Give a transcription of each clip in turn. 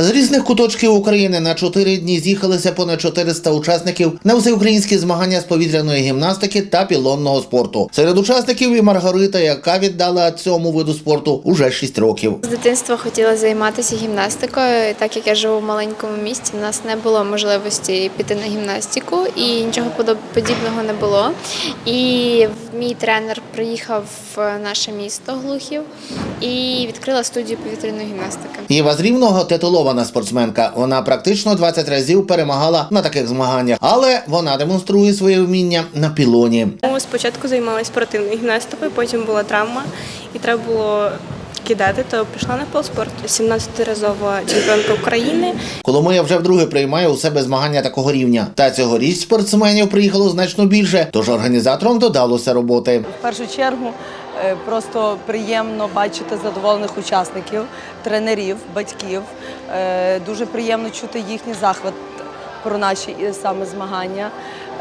З різних куточків України на чотири дні з'їхалися понад 400 учасників на всеукраїнські змагання з повітряної гімнастики та пілонного спорту. Серед учасників і Маргарита, яка віддала цьому виду спорту уже 6 років. З дитинства хотіла займатися гімнастикою. Так як я живу в маленькому місті, в нас не було можливості піти на гімнастику і нічого подібного не було. І мій тренер приїхав в наше місто Глухів і відкрила студію повітряної гімнастики. Єва з Рівного титулована спортсменка. Вона практично 20 разів перемагала на таких змаганнях, але вона демонструє своє вміння на пілоні. Спочатку займалася спортивною гімнастикою, потім була травма, і треба було кидати, то пішла на полспорт. 17-разова чемпіонка України. Коломия вже вдруге приймає у себе змагання такого рівня. Та цьогоріч спортсменів приїхало значно більше, тож організаторам додалося роботи. В першу чергу просто приємно бачити задоволених учасників, тренерів, батьків. Е, Дуже приємно чути їхній захват про наші е, саме змагання,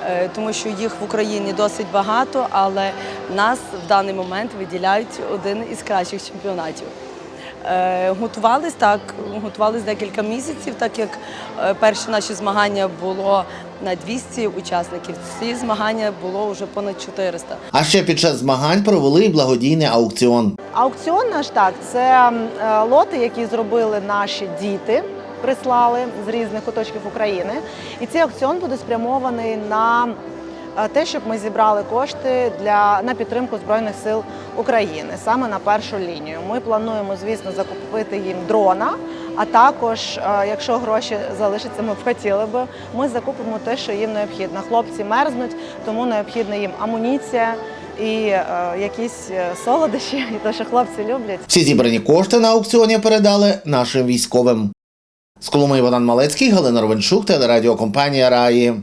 е, тому що їх в Україні досить багато, але нас в даний момент виділяють один із кращих чемпіонатів. Е, Готувались так, готувались декілька місяців, так як е, перші наші змагання було на 200 учасників. Ці змагання було вже понад 400. А ще під час змагань провели благодійний аукціон. Аукціон наш так, це е, лоти, які зробили наші діти, прислали з різних куточків України. І цей аукціон буде спрямований на те, щоб ми зібрали кошти для на підтримку збройних сил України, саме на першу лінію. Ми плануємо, звісно, закупити їм дрона. А також, е, якщо гроші залишаться, ми б хотіли би, ми закупимо те, що їм необхідно. Хлопці мерзнуть, тому необхідна їм амуніція і е, якісь е, солодощі, і те, що хлопці люблять. Всі зібрані кошти на аукціоні передали нашим військовим. З Коломиї Богдан Малецький, Галина Ровенчук, телерадіокомпанія Раї.